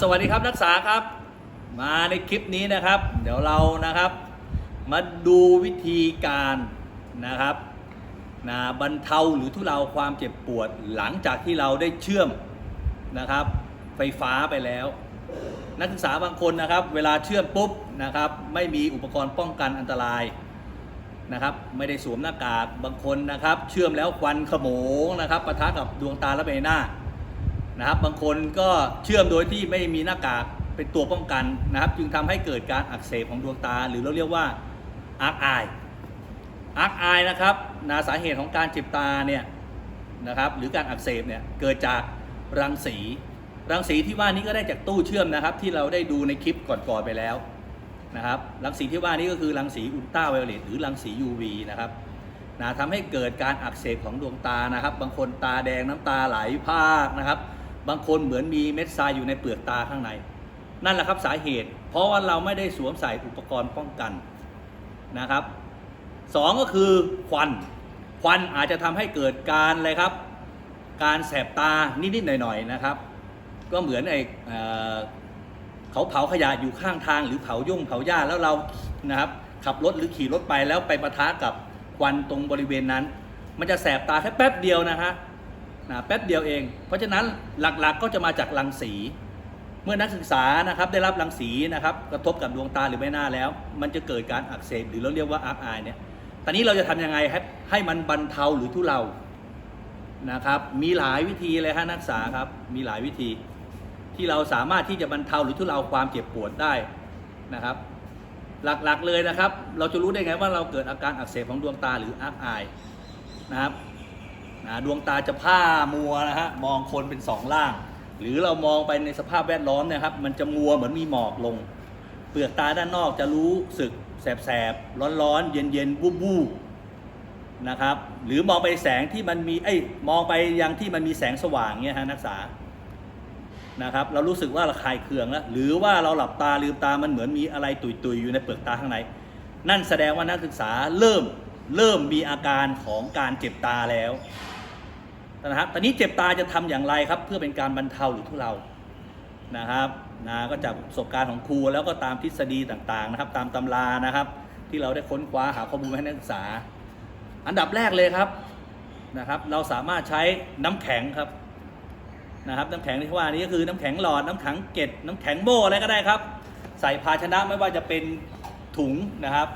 สวัสดีครับนักศึกษาครับ มาในคลิปนี้นะครับ เดี๋ยวเรานะครับ มาดูวิธีการนะครับนะบรรเทาหรือทุเลาความเจ็บปวดหลังจากที่เราได้เชื่อมนะครับ ไฟฟ้าไปแล้ว นักศึกษาบางคนนะครับ เวลาเชื่อมปุ๊บนะครับ ไม่มีอุปกรณ์ป้องกันอันตรายนะครับ ไม่ได้สวมหน้ากากบางคนนะครับ เชื่อมแล้วควันขโมงนะครับปะทะกับดวงตาและใบหน้า นะครับ บางคนก็เชื่อมโดยที่ไม่มีหน้ากากเป็นตัวป้องกันนะครับ จึงทำให้เกิดการอักเสบของดวงตา หรือเราเรียกว่าอาร์คไออาร์คไอนะครับนาสาเหตุของการเจ็บตาเนี่ยนะครับ หรือการอักเสบเนี่ยเกิดจากรังสีรังสีที่ว่านี้ก็ได้จากตู้เชื่อมนะครับ ที่เราได้ดูในคลิปก่อนๆไปแล้วนะครับรังสีที่ว่านี้ก็คือรังสีอุลตราไวโอเลตหรือรังสี UV นะครับนะทำให้เกิดการอักเสบของดวงตานะครับ บางคนตาแดงน้ำตาไหลพากนะครับ บางคนเหมือนมีเม็ดทรายอยู่ในเปลือกตาข้างใน นั่นแหละครับสาเหตุ เพราะว่าเราไม่ได้สวมใส่อุปกรณ์ป้องกันนะครับสองก็คือควันควันอาจจะทำให้เกิดการอะไรครับ การแสบตานิดๆหน่อยๆนะครับ ก็เหมือนไอ้เออเขาเผาขยะอยู่ข้างทางหรือเผายุ่งเผาหญ้าแล้วเรานะครับขับรถหรือขี่รถไปแล้วไปปะทะกับควันตรงบริเวณนั้น มันจะแสบตาแค่แป๊บเดียวนะฮะ นะแป๊บเดียวเอง เพราะฉะนั้นหลักๆก็จะมาจากรังสี เมื่อนักศึกษานะครับได้รับรังสีนะครับกระทบกับดวงตาหรือใบหน้าแล้ว มันจะเกิดการอักเสบหรือเราเรียกว่าอาร์ไอเนี่ยตอนนี้เราจะทำยังไงให้ให้มันบรรเทาหรือทุเลานะครับมีหลายวิธีเลยฮะนักศึกษาครับมีหลายวิธี ที่เราสามารถที่จะบรรเทาหรือทุเลาความเจ็บปวดได้นะครับหลักๆเลยนะครับ เราจะรู้ได้ไงว่าเราเกิดอาการอักเสบของดวงตาหรืออาร์ไอนะครับ นะดวงตาจะผ้ามัวนะฮะมองคนเป็นสองล่าง หรือเรามองไปในสภาพแวดล้อมเนยครับมันจะมัวเหมือนมีหมอกลง เปลือกตาด้านนอกจะรู้สึกแสบๆร้อนๆเย็นๆวูบๆนะครับหรือมองไปแสงที่มันมีเอ้มองไปยังที่มันมีแสงสว่างเนี่ยฮะนักศึกษานะครับเรารู้สึกว่าเราคลายเคืองแล้วหรือว่าเราหลับตาลืมตามันเหมือนมีอะไรตุยๆอยู่ในเปลือกตาข้างในนั่นแสดงว่านักศึกษาเริ่มเริ่มมีอาการของการเจ็บตาแล้ว นะครับตอนนี้เจ็บตาจะทำอย่างไรครับ เพื่อเป็นการบรรเทาหรือทุเลานะครับนะก็จากประสบการณ์ของครูแล้วก็ตามทฤษฎีต่างๆนะครับ ตามตำรานะครับ ที่เราได้ค้นคว้าหาข้อมูลให้นักศึกษา อันดับแรกเลยครับนะครับ เราสามารถใช้น้ำแข็งครับนะครับน้ำแข็งที่ว่านี้ก็คือน้ำแข็งหลอดน้ำแข็งเกล็ดน้ำแข็งโม่อะไรก็ได้ครับ ใส่ภาชนะไม่ว่าจะเป็นถุงนะครับ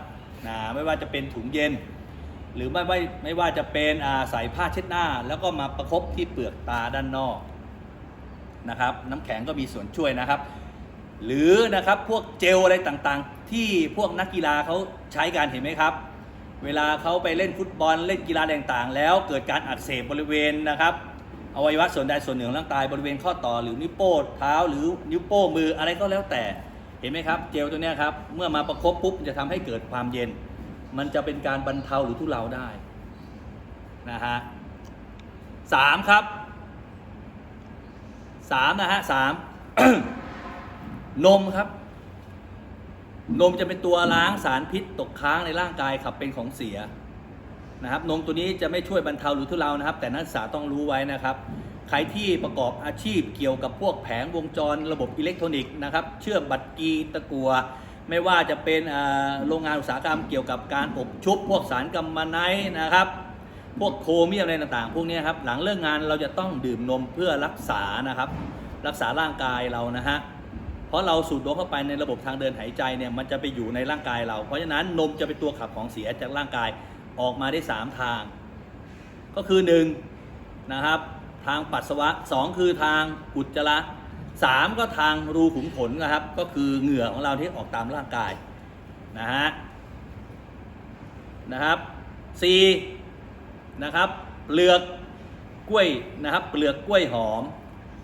นะไม่ว่าจะเป็นถุงเย็น หรือไม่ไม่ไม่ว่าจะเป็นอาใส่ผ้าเช็ดหน้า แล้วก็มาประคบที่เปลือกตาด้านนอกนะครับ น้ำแข็งก็มีส่วนช่วยนะครับ หรือนะครับพวกเจลอะไรต่างๆ ที่พวกนักกีฬาเขาใช้กันเห็นไหมครับ เวลาเขาไปเล่นฟุตบอลเล่นกีฬาต่างๆ แล้วเกิดการอักเสบบริเวณนะครับอวัยวะส่วนใดส่วนหนึ่งของร่างกายบริเวณข้อต่อหรือนิ้วโป้งเท้าหรือนิ้วโป้งมืออะไรก็แล้วแต่เห็นไหมครับ เจลตัวนี้ครับเมื่อมาประคบปุ๊บจะทำให้เกิดความเย็น มันจะเป็นการบรรเทาหรือทุเลาได้นะฮะสามครับสามนะฮะสามนมครับ นมจะเป็นตัวล้างสารพิษตกค้างในร่างกายขับเป็นของเสียนะครับ นมตัวนี้จะไม่ช่วยบรรเทาหรือทุเลานะครับ แต่นักศึกษาต้องรู้ไว้นะครับใครที่ประกอบอาชีพเกี่ยวกับพวกแผงวงจรระบบอิเล็กทรอนิกส์นะครับ เชื่อมบัตรกีตะกัว ไม่ว่าจะเป็นโรงงานอุตสาหกรรมเกี่ยวกับการอบชุบพวกสารกัมมันไนนะครับพวกโครเมียมอะไรต่างๆ พวกนี้ครับหลังเลิกงานเราจะต้องดื่มนมเพื่อรักษานะครับ รักษาร่างกายเรานะฮะเพราะเราสูดดมเข้าไปในระบบทางเดินหายใจเนี่ยมันจะไปอยู่ในร่างกายเรา เพราะฉะนั้นนมจะเป็นตัวขับของเสียจากร่างกายออกมาได้ 3 ทาง ก็คือ1นะครับทางปัสสาวะ 2 คือทางอุจจาระ 3 ก็ทางรูขุมขนนะครับ ก็คือเหงื่อของเราที่ออกตามร่างกายนะฮะนะครับ4นะครับเปลือกกล้วยนะครับ เปลือกกล้วยหอม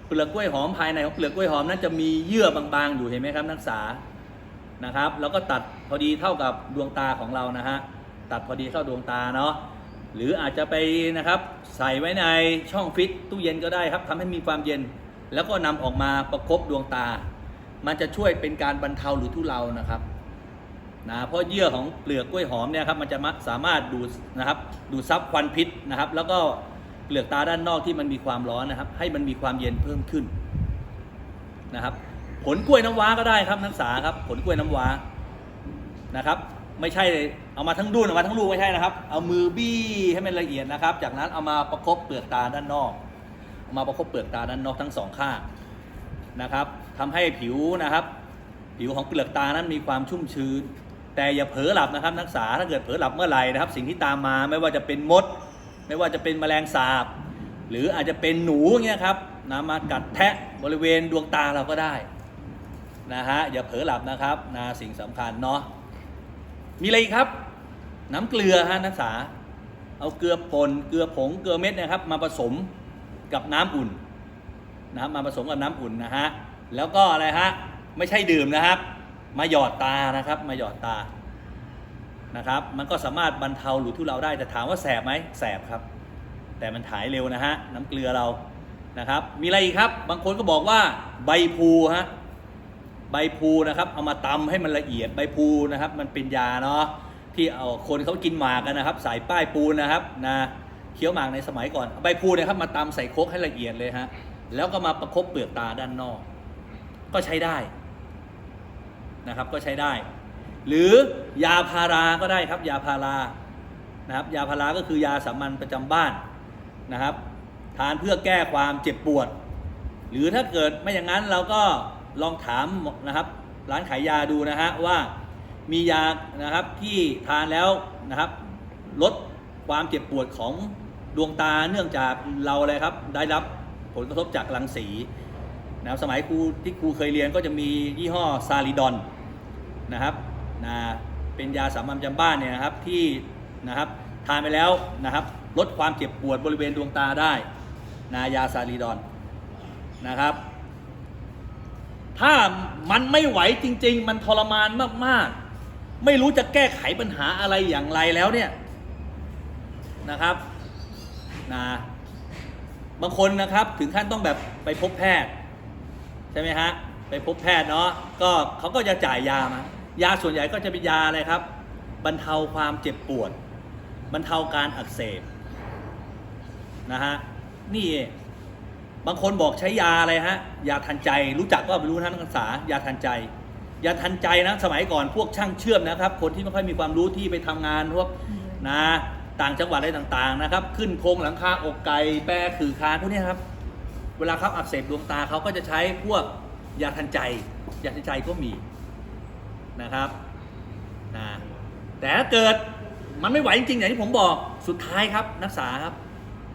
เปลือกกล้วยหอมภายในของเปลือกกล้วยหอมนั้นจะมีเยื่อบางๆ อยู่เห็นไหมครับนักศึกษานะครับ แล้วก็ตัดพอดีเท่ากับดวงตาของเรานะฮะตัดพอดีเข้าดวงตาเนาะหรืออาจจะไปนะครับใส่ไว้ในช่องฟิตตู้เย็นก็ได้ครับทำให้มีความเย็น แล้วก็นำออกมาประคบดวงตา มันจะช่วยเป็นการบรรเทาหรือทุเลานะครับนะเพราะเยื่อของเปลือกกล้วยหอมเนี่ยครับมันจะมาสามารถดูดนะครับดูดซับควันพิษนะครับ แล้วก็เปลือกตาด้านนอกที่มันมีความร้อนนะครับ ให้มันมีความเย็นเพิ่มขึ้นนะครับ ผลกล้วยน้ำว้าก็ได้ครับนักศึกษาครับผลกล้วยน้ำว้านะครับ ไม่ใช่เอามาทั้งดุนเอามาทั้งลูกไม่ใช่นะครับ เอามือบี้ให้มันละเอียดนะครับ จากนั้นเอามาประคบเปลือกตาด้านนอก มาประคบเปลือกตาด้นนอกทั้งสองข้างนะครับทำให้ผิวนะครับผิวของเปลือกตานั้นมีความชุ่มชื้น แต่อย่าเผลอหลับนะครับนักศึกษาถ้าเกิดเผลอหลับเมื่อไหร่นะครับ สิ่งที่ตามมาไม่ว่าจะเป็นมด ไม่ว่าจะเป็นแมลงสาบ หรืออาจจะเป็นหนูเงี้ยครับนะมากัดแทะบริเวณดวงตาเราก็ได้นะฮะอย่าเผลอหลับนะครับนะสิ่งสำคัญเนาะมีอะไรอีกครับ น้ำเกลือฮะนักศึกษาเอาเกลือป่นเกลือผงเกลือเม็ดนะครับ มาผสม กับน้ำอุ่นนะครับมาผสมกับน้ำอุ่นนะฮะแล้วก็อะไรฮะไม่ใช่ดื่มนะครับ มาหยอดตานะครับ มาหยอดตานะครับ มันก็สามารถบรรเทาหรือทุเลาได้แต่ถามว่าแสบไหมแสบครับ แต่มันหายเร็วนะฮะน้ำเกลือเรานะครับ มีอะไรอีกครับ บางคนก็บอกว่าใบพลูฮะใบพลูนะครับ เอามาตำให้มันละเอียดใบพลูนะครับ มันเป็นยาเนาะที่เอาคนเขากินหมากกันนะครับใส่ป้ายปูนนะครับนะ เคี้ยวหมากในสมัยก่อนใบพลูนะครับมาตำใส่โคกให้ละเอียดเลยฮะแล้วก็มาประคบเปลือกตาด้านนอก ก็ใช้ได้นะครับก็ใช้ได้ หรือยาพาราก็ได้ครับยาพารานะครับยาพาราก็คือยาสามัญประจำบ้านนะครับทานเพื่อแก้ความเจ็บปวด หรือถ้าเกิดไม่อย่างนั้นเราก็ลองถามนะครับร้านขายยาดูนะฮะว่ามียานะครับที่ทานแล้วนะครับลดความเจ็บปวดของ ดวงตาเนื่องจากเราอะไรครับ ได้รับผลกระทบจากรังสีนะครับสมัยครูที่ครูเคยเรียนก็จะมียี่ห้อซาลิดอนนะครับนะเป็นยาสามัญจำบ้านเนี่ยนะครับที่นะครับทานไปแล้วนะครับลดความเจ็บปวดบริเวณดวงตาได้นายาซาลิดอนนะครับ ถ้ามันไม่ไหวจริง ๆ มันทรมานมากๆ ไม่รู้จะแก้ไขปัญหาอะไรอย่างไรแล้วเนี่ยนะครับ นะบางคนนะครับถึงขั้นต้องแบบไปพบแพทย์ ใช่ไหมฮะไปพบแพทย์เนาะก็เขาก็จะจ่ายยามายาส่วนใหญ่ก็จะเป็นยาอะไรครับ บรรเทาความเจ็บปวด บรรเทาการอักเสบนะฮะนี่บางคนบอกใช้ยาอะไรฮะยาทันใจรู้จักก็ไม่รู้นะนักศึกษายาทันใจยาทันใจนะสมัยก่อนพวกช่างเชื่อมนะครับ คนที่ไม่ค่อยมีความรู้ที่ไปทำงานพวกนะ ต่างจังหวัดอะไรต่างๆนะครับ ขึ้นโครงหลังคาอกไก่แปรขือคาพวกนี้ครับ เวลาเขาอักเสบดวงตาเขาก็จะใช้พวกยาทันใจยาทันใจก็มีนะครับนะแต่ถ้าเกิดมันไม่ไหวจริงๆอย่างที่ผมบอกสุดท้ายครับนักษาครับ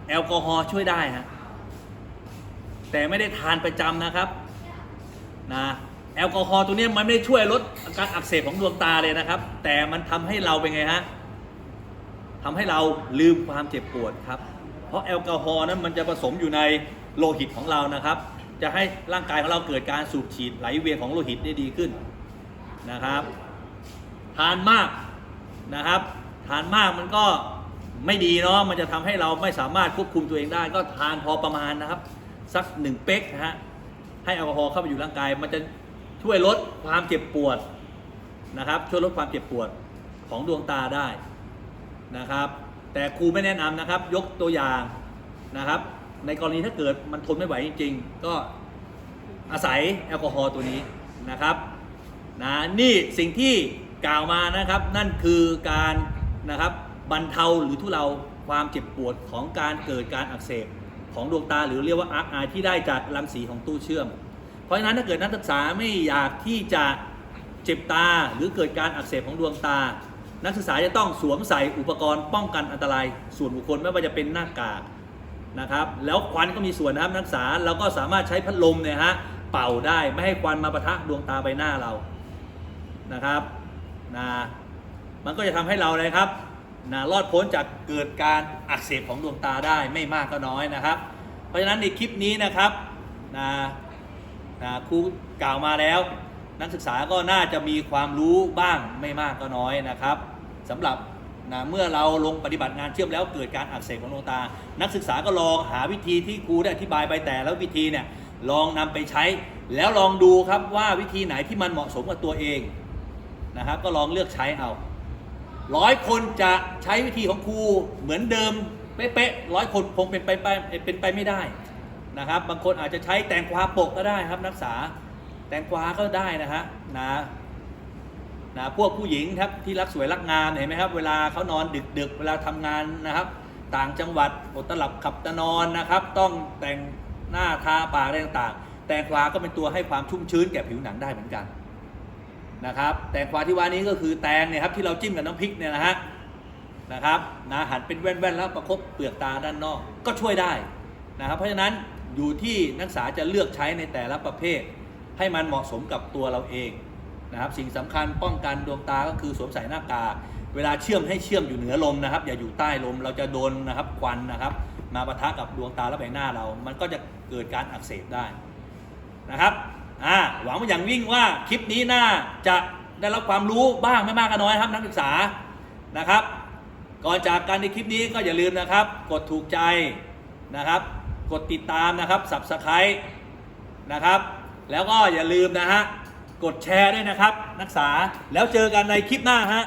แอลกอฮอล์ช่วยได้ฮะแต่ไม่ได้ทานประจำนะครับนะแอลกอฮอล์ตัวนี้มันไม่ได้ช่วยลดอาการอักเสบของดวงตาเลยนะครับ แต่มันทำให้เราเป็นไงฮะ ทำให้เราลืมความเจ็บปวดครับ เพราะแอลกอฮอล์นั้นมันจะผสมอยู่ในโลหิตของเรานะครับ จะให้ร่างกายของเราเกิดการสูบฉีดไหลเวียนของโลหิตได้ดีขึ้นนะครับทานมากนะครับทานมากมันก็ไม่ดีเนาะมันจะทำให้เราไม่สามารถควบคุมตัวเองได้ ก็ทานพอประมาณนะครับ สักหนึ่งเป๊กนะฮะให้แอลกอฮอล์เข้าไปอยู่ร่างกาย มันจะช่วยลดความเจ็บปวดนะครับ ช่วยลดความเจ็บปวดของดวงตาได้ นะครับ แต่ครูไม่แนะนำนะครับ ยกตัวอย่างนะครับ ในกรณีถ้าเกิดมันทนไม่ไหวจริงๆ ก็อาศัยแอลกอฮอล์ตัวนี้นะครับนะนี่สิ่งที่กล่าวมานะครับนั่นคือการนะครับบรรเทาหรือทุเลาความเจ็บปวดของการเกิดการอักเสบของดวงตาหรือเรียกว่าอาร์ไอที่ได้จากรังสีของตู้เชื่อม เพราะฉะนั้นถ้าเกิดนักศึกษาไม่อยากที่จะเจ็บตาหรือเกิดการอักเสบของดวงตา นักศึกษาจะต้องสวมใส่อุปกรณ์ป้องกันอันตราย ส่วนบุคคลไม่ว่าจะเป็นหน้ากากนะครับ แล้วควันก็มีส่วนนะครับนักศึกษาเราก็สามารถใช้พัดลมเนี่ยฮะเป่าได้ไม่ให้ควันมาประทะดวงตาใบหน้าเรานะครับนะมันก็จะทำให้เราเลยครับนะรอดพ้นจากเกิดการอักเสบของดวงตาได้ไม่มากก็น้อยนะครับ เพราะฉะนั้นในคลิปนี้นะครับนะนะครูกล่าวมาแล้ว นักศึกษาก็น่าจะมีความรู้บ้างไม่มากก็น้อยนะครับสำหรับนะเมื่อเราลงปฏิบัติงานเชื่อมแล้วเกิดการอักเสบของดวงตา นักศึกษาก็ลองหาวิธีที่ครูได้อธิบายไปแต่แล้ววิธีเนี่ยลองนำไปใช้ แล้วลองดูครับว่าวิธีไหนที่มันเหมาะสมกับตัวเองนะครับ ก็ลองเลือกใช้เอาร้อยคนจะใช้วิธีของครูเหมือนเดิมเป๊ะๆร้อยคนคงเป็นไปไปเป็นไปไม่ได้นะครับ บางคนอาจจะใช้แตงกวาโปกก็ได้ครับนักศึกษา แตงกวาก็ได้นะฮะนะนะพวกผู้หญิงครับที่รักสวยรักงามเห็นไหมครับ เวลาเขานอนดึกๆเวลาทำงานนะครับ ต่างจังหวัดอดตลับขับตะนอนนะครับ ต้องแต่งหน้าทาปากอะไรต่างๆ แตงกวาก็เป็นตัวให้ความชุ่มชื้นแก่ผิวหนังได้เหมือนกันนะครับ แตงกวาที่ว่านี้ก็คือแตงเนี่ยครับที่เราจิ้มกับน้ำพริกเนี่ยนะฮะนะครับนะหั่นเป็นแว่นๆแล้วประคบเปลือกตาด้านนอกก็ช่วยได้นะครับ เพราะฉะนั้นอยู่ที่นักศึกษาจะเลือกใช้ในแต่ละประเภท ให้มันเหมาะสมกับตัวเราเองนะครับสิ่งสำคัญป้องกันดวงตาก็คือสวมใส่หน้ากากเวลาเชื่อมให้เชื่อมอยู่เหนือลมนะครับ อย่าอยู่ใต้ลมเราจะโดนนะครับควันนะครับ มาปะทะกับดวงตาและใบหน้าเรา มันก็จะเกิดการอักเสบได้นะครับอ่าหวังว่าอย่างยิ่งว่าคลิปนี้น่าจะได้รับความรู้บ้างไม่มากก็น้อยครับนักศึกษานะครับ ก่อนจากการในคลิปนี้ก็อย่าลืมนะครับ กดถูกใจนะครับ กดติดตามนะครับ subscribe นะครับ แล้วก็อย่าลืมนะฮะ กดแชร์ด้วยนะครับ นักศึกษาแล้วเจอกันในคลิปหน้าฮะ